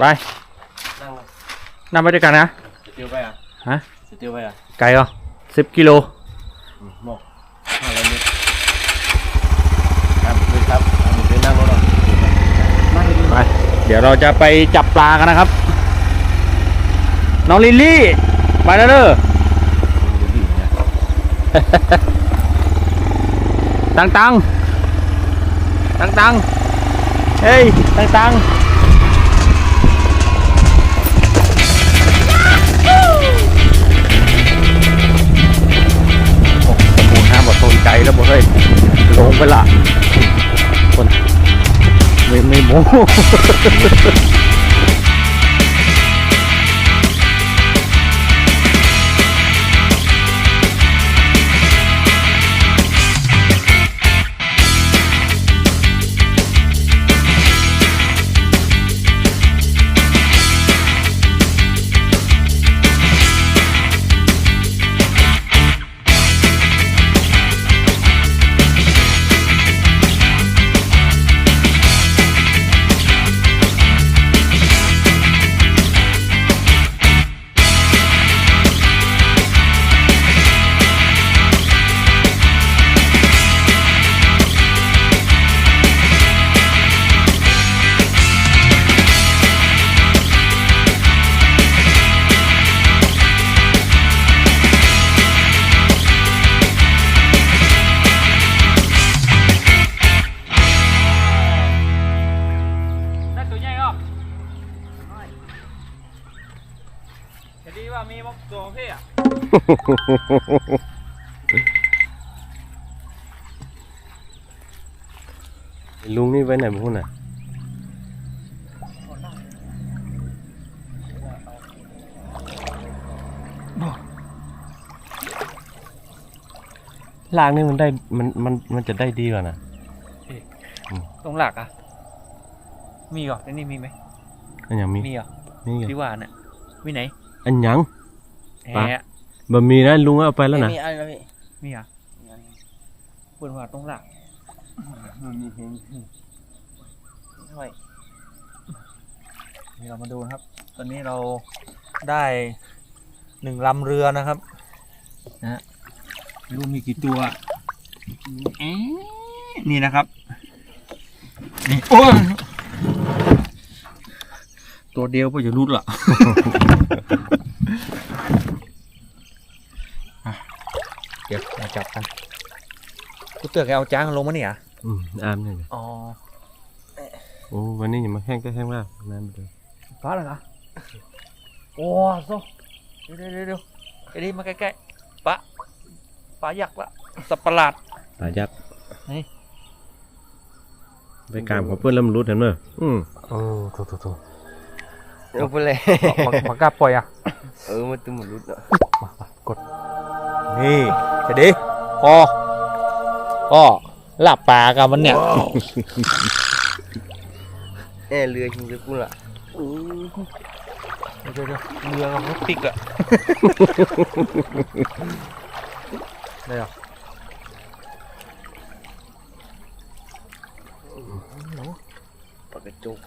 ไป นั่งนั่งไปด้วยกันนะจะติ้วไปอะฮะจะติ้วไปอะ ไกลเหรอสิบกิโลอืมหมอกห้าร้อยเมตรครับนี่ครับเอามือไปนั่งรถหน่อยนั่งดีไป เดี๋ยวเราจะไปจับปลากันนะครับ น้องลิลลี่ ไปแล้วเด้อดีนะตังตังตังตังเฮ้ยตังตัง ไปละคนไม่ไม่โม้ ลุงนี่ไว้ไหนมาพูดน่ะลางนี่มันได้มันมันมันจะได้ดีกว่านะตรงหลักอะ มีเหรอที่นี่มีไหมอันยังมีมีเหรอนี่ไงที่ว่าเนี่ยมีไหน อันยังปะ แหะบะมีนะลุงเอาไปแล้วนะมีอะไรแล้วพี่มีเหรอพูดว่าตรงหลักห้อยนี่เรามาดูนะครับ ตอนนี้เราได้หนึ่งลำเรือนะครับ นะฮะไม่รู้มีกี่ตัวเอ๊ะนี่นะครับนี่โอ้ยตัวเดียวก็จะรุดละอะ เดี๋ยวมาจับกันกูเตือกแกเอาจ้างลงมาเนี่ยเหรออืมอามนี่ไงอ๋อโอ้วันนี้อย่ามาแห้งก็แห้งมากนานไปเลยฟ้าเหรอคะโอ้โซเดี๋ยวเดี๋ยวเดี๋ยวเดี๋ยวไอ้นี่มาใกล้ๆปะปลายักษ์ละสับประหลาดปลายักษ์นี่ไปกามของเพื่อนแล้วมันรู้เห็นไหมอืมโอ้ถูกถูกถูกเอาไปเลยปากปากกาปล่อยอะ เออมันตุ้มมันรุดอะนี่จะ ดีพอก็หลับปลากับมันเนี่ยแอเรือชิงเรือกูล่ะเดี๋ยวเดี๋ยวเดี๋ยวเรือเขาปิกอะได้เหรอปากกระจุก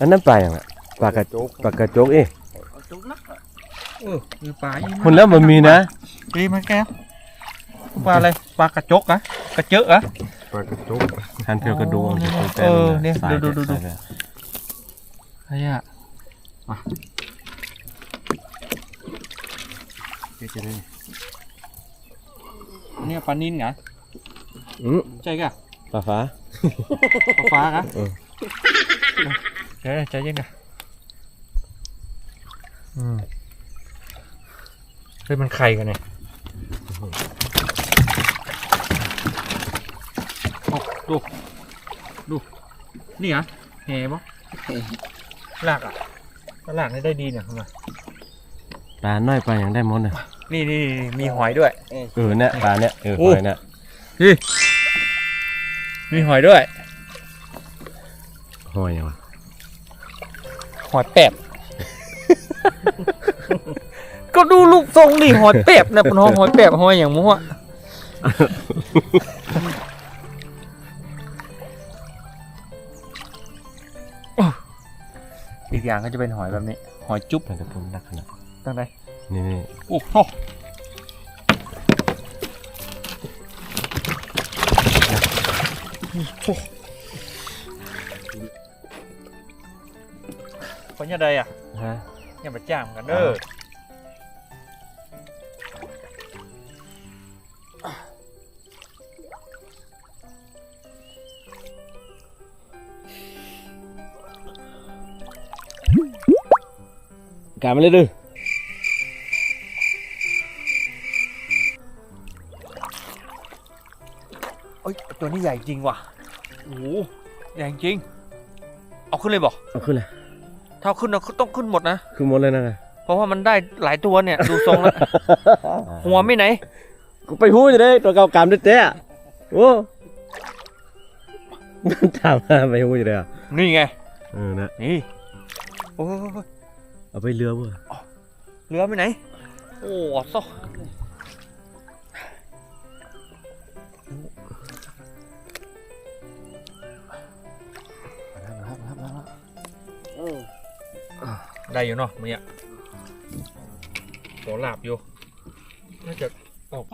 อันนั้นปลาอย่างไรปลากระจกปลากระจกเอ๊ะกระจุกนักอะ เออมีปลาอีกคนแล้วมันมีนะดีไหมแกปลาอะไรปลากระจกอะกระเจอะอะปลากระจกหันเพียวกระดูกเออเนี่ยดูดูดูดูอะไรอะมาเดี๋ยวจะได้เนี่ยปลานินไงอืมใช่กะปลาฟ้าปลาฟ้ากะเออเดี๋ยวใจเย็นกะอืมเฮ้ยมันไข่กันเนี่ยโอ้ดู ดู นี่เหรอแหบ่ลากอะถ้าลากนี่ได้ดีเนี่ยเข้ามาปลาน้อยปลาอย่างได้หมดเลยนี่นี่นี่มีหอยด้วย เออเนี่ยปลาเนี่ยเออโอ้หอยเนี่ยมีหอยด้วย หอยอย่างวะหอยแปบ ก็ดูรูปทรงดิหอยแปบนะเป็นหอยหอยแปบหอยอย่างมั่วอีกอย่างก็จะเป็นหอยแบบนี้ หอยจุ๊บแต่กระตุ้นนักขนาดตั้งแต่นี่นี่โอ้โหคนยังไงอะฮะอย่ามาจ้างกันเด้อ กามาเลยดื้อเอ้ยตัวนี้ใหญ่จริงว่ะโอ้โหใหญ่จริง เอาขึ้นเลยบอกเอาขึ้นเลยถ้าเอาขึ้นเราต้องขึ้นหมดนะขึ้นหมดเลยนะเพราะว่ามันได้หลายตัวเนี่ย ดูทรงแล้ว หัวไม่ไหน กูไปหู้จะได้ตัวเก่ากามด้วยเต้อะโอ้ถามมาไปหู้จะได้อะนี่ไงเออนะนี่ โอ้ย เอาไปเรือเว้ยเรือไปไหน โอ้ซอได้อยู่เนาะมึงเนี่ยขอหลับอยู่ น่าจะออก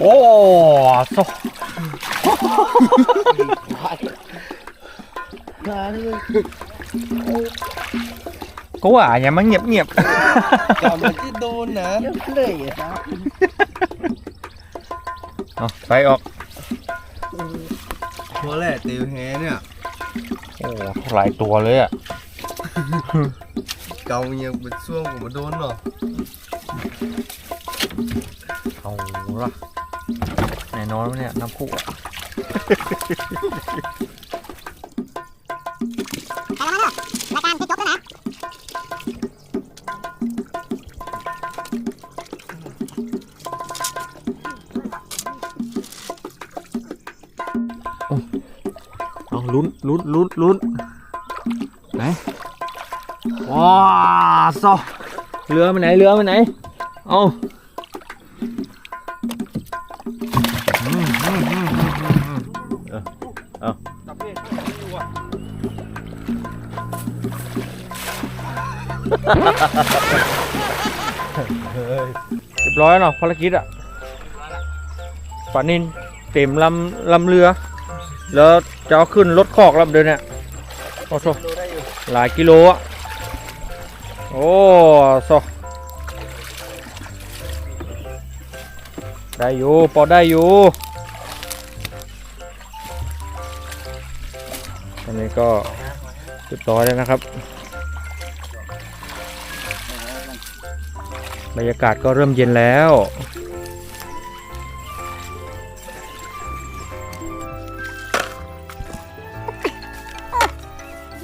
โอ้ซอก็ว่าอย่ามาเงียบเงียบกามันที่โดนนะเลยอะครับๆเอาไปออกพอแหละเตียวแฮเนี่ย โอ้หลายตัวเลยอะ เกายังเป็นช่วงผมมาโดนเนาะ เอาละแน่นอนวะเนี่ยน้ำพุอะรายการที่จบแล้วนะเอาลุ้นลุ้นลุ้นลุ้นไหนว้าซอเรือไปไหนเรือไปไหน เอา เรียบร้อยเนาะภารกิจอะปานินเต็มลำลำเรือ แล้วจะเอาขึ้นรถคอกลำเดินเนี่ยโอ้โหหลายกิโลอะโอ้โซได้อยู่พอได้อยู่อันนี้ก็เรียบร้อยแล้วนะครับ บรรยากาศก็เริ่มเย็นแล้ว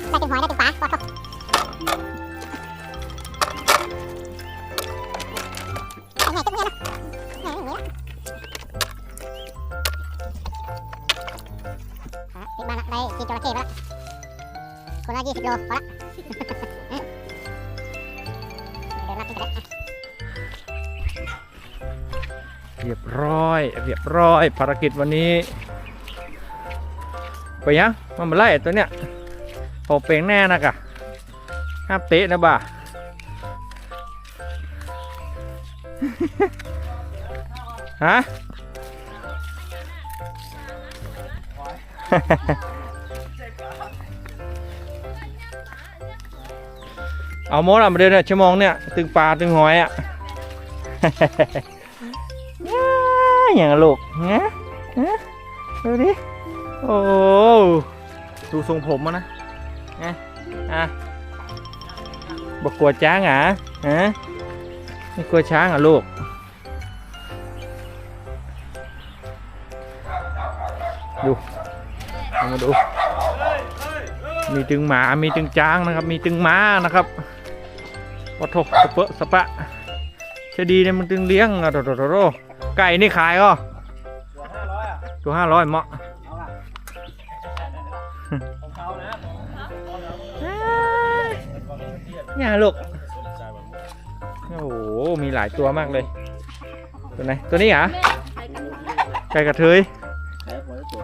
ได้ถึงหอยได้ถึงปลาปลาตกไอ้ไหนจะเมียนะไหนอย่างเงี้ยฮะติดมาละได้กินจระเข้ไปละคนละยี่สิบโลพอละ ร้อย เรียบร้อย ภารกิจวันนี้ ไปยังมันมาไล่ตัวเนี้ยพอเปลงแน่นะกะห้ามเตะนะบ่าฮะเอาหมดอะมาเดินเนี่ยชั่วโมงเนี่ย ตึงปลาตึงหอยอะ อย่างลูกเงี้ยเงี้ยดูดิ โอ้ ดูทรงผมมันนะไงอะบอกกลัวช้างเหรอะฮะไม่กลัวช้างเหรอะลูก ดูเอามาดู มีตึงหมา มีตึงจ้างนะครับ มีตึงม้านะครับวัดโถสะเปะสะปะจะดีเนี่ยมันตึงเลี้ยงอะโดโดโดโด ไก่นี่ขายก็ตัวห้าร้อยเหมาะเนี่ยลูกโอ้โหมีหลายตัวมากเลย ตัวไหนตัวนี้เหรอไก่กระเทยแพ้หัวตัว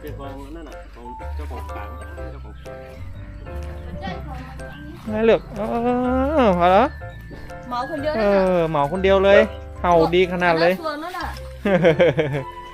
เป็นของนั่นน่ะของเจ้าของฟาร์มเจ้าของสวนไม่เลือกเออพอแล้วเหมาคนเดียวเอนั่นน่ะอเหมาคนเดียวเลย เห่าดีขนาดเลยตัวนั่นน่ะมันมีนะ